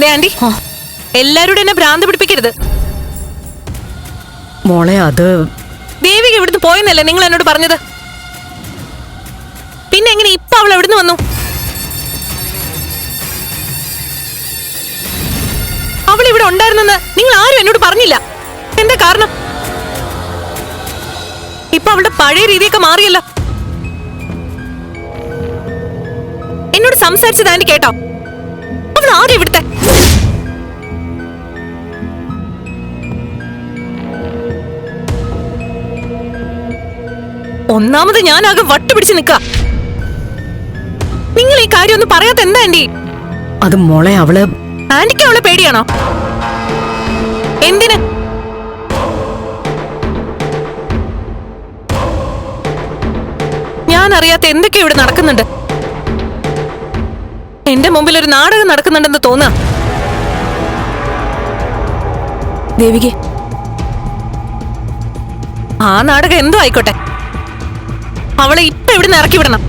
ദേ anti എല്ലാരോടും എന്നെ ഭ്രാന്ത് പിടിപ്പിക്കരുത്. മോളെ അത് ദേവിക ഇവിടുന്ന് പോയെന്നല്ലേ നിങ്ങൾ എന്നോട് പറഞ്ഞത്? പിന്നെ എങ്ങനെ ഇപ്പൊ അവൾ എവിടുന്ന് വന്നു? അവൾ ഇവിടെ ഉണ്ടായിരുന്നെന്ന് നിങ്ങൾ ആരും എന്നോട് പറഞ്ഞില്ല. എന്താ കാരണം? ഇപ്പൊ അവളുടെ പഴയ രീതിയൊക്കെ മാറിയല്ലോ. എന്നോട് സംസാരിച്ചത് ആന്റി കേട്ടോ. അവൾ ആരും ഇവിടുത്തെ ഒന്നാമത് ഞാനാകെ വട്ടുപിടിച്ച് നിക്ക. നിങ്ങൾ ഈ കാര്യം ഒന്നും പറയാത്ത എന്താ ആന്റി? അത് മോളെ അവൾ ആന്റിക്ക് അവളെ പേടിയാണോ? എന്തിന്? ഞാൻ അറിയാത്ത എന്തൊക്കെ ഇവിടെ നടക്കുന്നുണ്ട്. എന്റെ മുമ്പിൽ ഒരു നാടകം നടക്കുന്നുണ്ടെന്ന് തോന്നാ. ദേവികെ. ആ നാടകം എന്തോ ആയിക്കോട്ടെ. അവളെ ഇപ്പൊ ഇവിടുന്ന് ഇറക്കി വിടണം?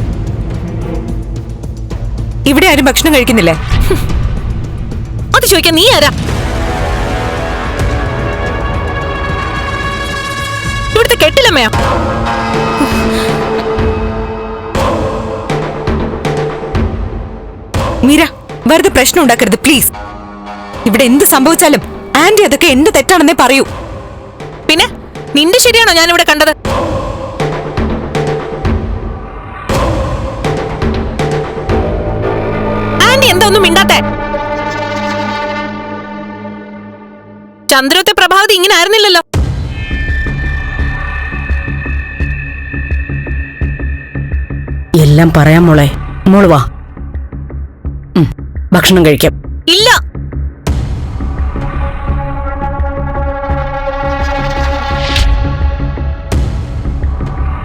ഇവിടെ ആരും ഭക്ഷണം കഴിക്കുന്നില്ലേ? അത് ചോദിക്കാൻ നീ ആരാ? ഇവിടുത്തെ കെട്ടില്ലമ്മയോ മീര വെറുതെ പ്രശ്നം ഉണ്ടാക്കരുത് പ്ലീസ് ഇവിടെ എന്ത് സംഭവിച്ചാലും ആന്റി അതൊക്കെ എന്റെ തെറ്റാണെന്നേ പറയൂ. പിന്നെ നിന്റെ ശരിയാണോ ഞാൻ ഇവിടെ കണ്ടത്? ചന്ദ്രത്തെ പ്രഭാവതി ഇങ്ങനെ ആയിരുന്നില്ലല്ലോ. എല്ലാം പറയാം മോളെ. മോൾ വാ. ഭക്ഷണം കഴിക്കാം. ഇല്ല.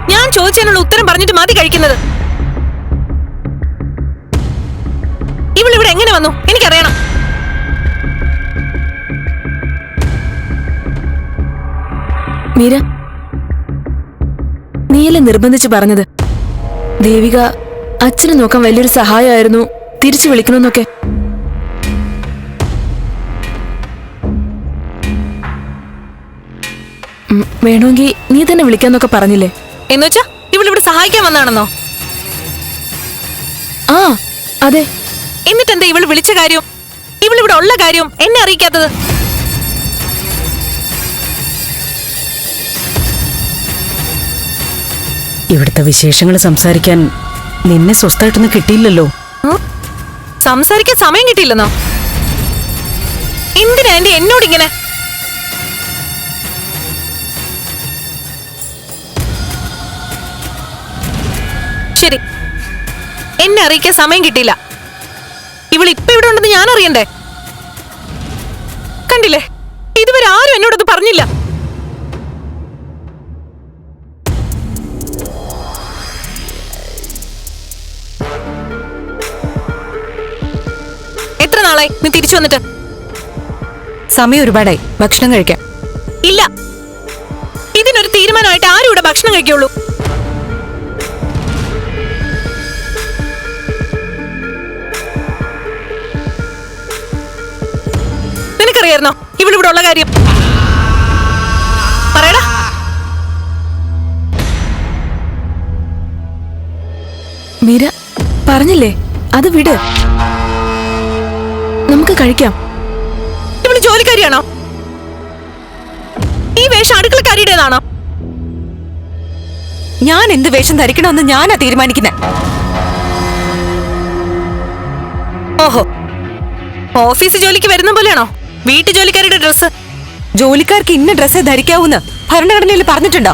ഞാൻ ചോദിച്ചതിനുള്ള ഉത്തരം പറഞ്ഞിട്ട് മതി കഴിക്കുന്നത്. ഇവളിവിടെ ഇവിടെ എങ്ങനെ വന്നു? എനിക്കറിയണം. മീര. നീയല്ലേ നിർബന്ധിച്ച് പറഞ്ഞത്? ദേവിക അച്ഛനെ നോക്കാൻ വലിയൊരു സഹായമായിരുന്നു. തിരിച്ചു വിളിക്കണമെന്നൊക്കെ. വേണമെങ്കിൽ നീ തന്നെ വിളിക്കാന്നൊക്കെ പറഞ്ഞില്ലേ? എന്നുവെച്ചാ ഇവളിവിടെ സഹായിക്കാൻ വന്നാണെന്നോ? ആ അതെ. എന്നിട്ടെന്താ ഇവൾ വിളിച്ച കാര്യം? ഇവളിവിടെ ഉള്ള കാര്യം എന്നെ അറിയിക്കാത്തത്? ഇവിടുത്തെ വിശേഷങ്ങൾ സംസാരിക്കാൻ നിന്നെ സ്വസ്ഥായിട്ടൊന്നും കിട്ടിയില്ലല്ലോ? സംസാരിക്കാൻ സമയം കിട്ടിയില്ലെന്നോ? എന്തിനാ എന്റെ എന്നോട് ഇങ്ങനെ ശരി. എന്നെ അറിയിക്കാൻ സമയം കിട്ടിയില്ല. ഇവൾ ഇപ്പൊ ഇവിടെ ഉണ്ടെന്ന് ഞാൻ അറിയണ്ടേ? കണ്ടില്ലേ? ഇതുവരെ ആരും എന്നോടത് പറഞ്ഞില്ല. നാളായി നീ തിരിച്ചു വന്നിട്ട്. സമയം ഒരുപാടായി. ഭക്ഷണം കഴിക്കാം. ഇല്ല. ഇതിനൊരു തീരുമാനമായിട്ട് ആരും ഇവിടെ ഭക്ഷണം കഴിക്കുള്ളൂ നിനക്കറിയായിരുന്നോ? ഇവിടെ ഇവിടെ ഉള്ള കാര്യം. പറയടാ. മീര പറഞ്ഞില്ലേ? അത് വിട്. നമുക്ക് കഴിക്കാം. ഇവൾ ജോലിക്കാരിയാണോ? ഈ വേഷം അടുക്കളക്കാരിയുടേതാണോ? ഞാൻ എന്ത് വേഷം ധരിക്കണമെന്ന് ഞാനാ തീരുമാനിക്കുന്നത് ഓഹോ. ഓഫീസ് ജോലിക്ക് വരുന്ന പോലെയാണോ? വീട്ടു ജോലിക്കാരുടെ ഡ്രസ് ജോലിക്കാർക്ക് ഇന്ന ഡ്രസ്സേ ധരിക്കാവൂന്ന് ഭരണഘടനയിൽ പറഞ്ഞിട്ടുണ്ടോ?